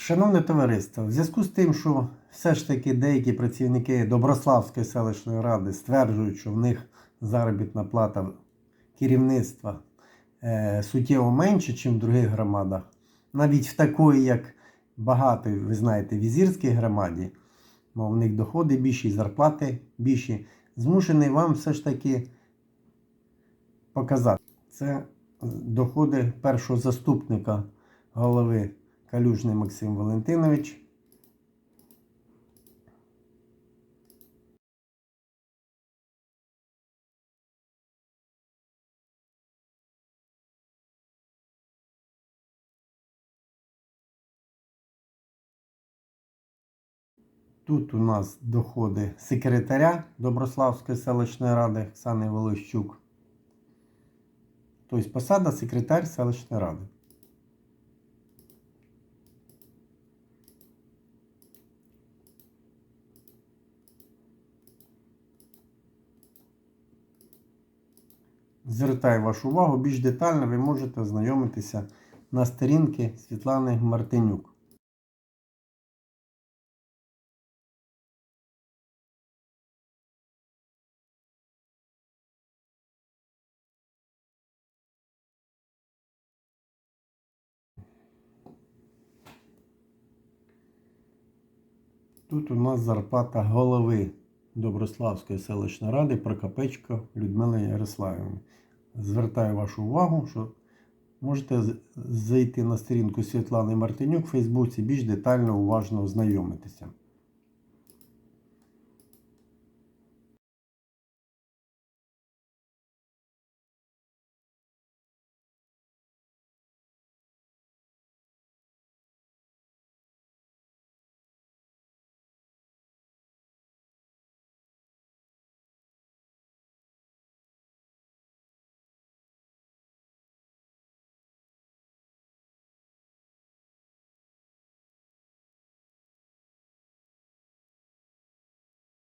Шановне товариство, в зв'язку з тим, що все ж таки деякі працівники Доброславської селищної ради стверджують, що в них заробітна плата керівництва е, суттєво менше, ніж в других громадах, навіть в такої, як багато, ви знаєте, візірській громаді, мов в них доходи більші, зарплати більші, змушений вам все ж таки показати. Це доходи першого заступника голови Калюжний Максим Валентинович. Тут у нас доходи секретаря Доброславської селищної ради Оксани Волощук. Тобто посада секретар селищної ради. Звертаю вашу увагу, більш детально ви можете ознайомитися на сторінки Світлани Мартинюк. Тут у нас зарплата голови Доброславської селищної ради Прокопечко Людмили Ярославівни. Звертаю вашу увагу, що можете зайти на сторінку Світлани Мартинюк в Фейсбуці більш детально уважно ознайомитися.